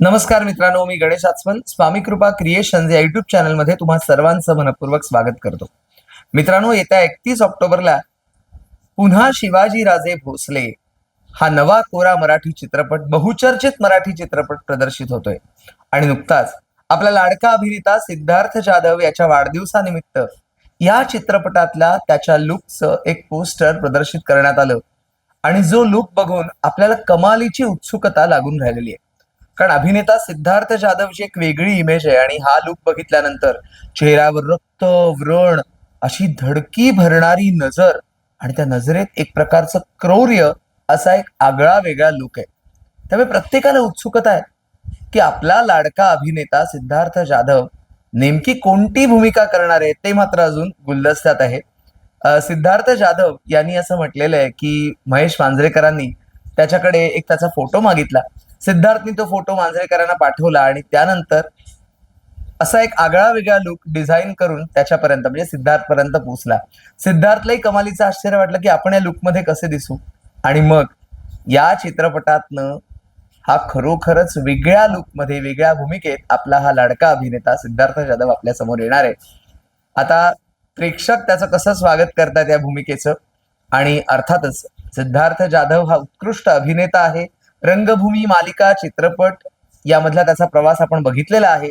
नमस्कार मित्रांनो मी गणेश आचमन स्वामी कृपा क्रिएशन या युट्यूब चॅनलमध्ये तुम्हा सर्वांचं मनपूर्वक स्वागत करतो. मित्रांनो येत्या एकतीस ऑक्टोबरला पुन्हा शिवाजी राजे भोसले हा नवा कोरा मराठी चित्रपट बहुचर्चित मराठी चित्रपट प्रदर्शित होतोय. आणि नुकताच आपला लाडका अभिनेता सिद्धार्थ जाधव याच्या वाढदिवसानिमित्त या चित्रपटातल्या त्याच्या लुकचं एक पोस्टर प्रदर्शित करण्यात आलं. आणि जो लुक बघून आपल्याला कमालीची उत्सुकता लागून राहिलेली आहे. कारण अभिनेता सिद्धार्थ जाधवची एक वेगळी इमेज आहे आणि हा लुक बघितल्यानंतर चेहऱ्यावर रक्त व्रण अशी धडकी भरणारी नजर आणि त्या नजरेत एक प्रकारचं क्रौर्य असा एक आगळा वेगळा लुक आहे. त्यामुळे प्रत्येकाला उत्सुकता आहे की आपला लाडका अभिनेता सिद्धार्थ जाधव नेमकी कोणती भूमिका करणार आहे ते मात्र अजून गुलदस्त्यात आहे. सिद्धार्थ जाधव यांनी असं म्हटलेलं आहे की महेश मांजरेकरांनी त्याच्याकडे एक त्याचा फोटो मागितला. सिद्धार्थनी तो फोटो मांजरेकरांना पाठवला आणि त्यानंतर असा एक आगळा वेगळा लुक डिझाईन करून त्याच्यापर्यंत म्हणजे सिद्धार्थपर्यंत पोहोचला. सिद्धार्थलाही कमालीचं आश्चर्य वाटलं की आपण या लुकमध्ये कसे दिसू? आणि मग या चित्रपटातनं हा खरोखरच वेगळ्या लुकमध्ये वेगळ्या भूमिकेत आपला हा लाडका अभिनेता सिद्धार्थ जाधव आपल्यासमोर येणार आहे. आता प्रेक्षक त्याचं कसं स्वागत करतात या भूमिकेचं? आणि अर्थातच सिद्धार्थ जाधव हा उत्कृष्ट अभिनेता आहे. रंगभूमी मालिका चित्रपट यामधला त्याचा प्रवास आपण बघितलेला आहे.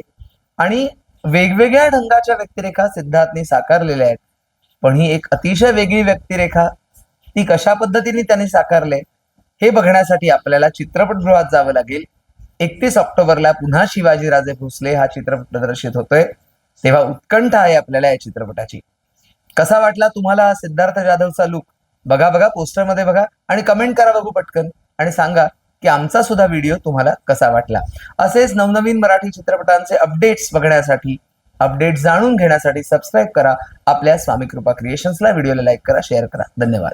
आणि वेगवेगळ्या ढंगाच्या व्यक्तिरेखा सिद्धार्थने साकारलेल्या आहेत. पण ही एक अतिशय वेगळी व्यक्तिरेखा ती कशा पद्धतीने त्याने साकारले हे बघण्यासाठी आपल्याला चित्रपटगृहात जावं लागेल. एकतीस ऑक्टोबरला पुन्हा शिवाजीराजे भोसले हा चित्रपट प्रदर्शित होतोय. तेव्हा उत्कंठ आहे आपल्याला या चित्रपटाची. कसा वाटला तुम्हाला सिद्धार्थ जाधवचा लुक बघा बघा पोस्टरमध्ये बघा आणि कमेंट करा बघू पटकन. आणि सांगा की आमचा सुद्धा व्हिडिओ तुम्हाला कसा वाटला. असेच नवनवीन मराठी चित्रपटांचे अपडेट्स बघण्यासाठी अपडेट जाणून घेण्यासाठी सबस्क्राईब करा. आपल्या स्वामी कृपा क्रिएशन्सला व्हिडिओला लाईक करा शेअर करा. धन्यवाद.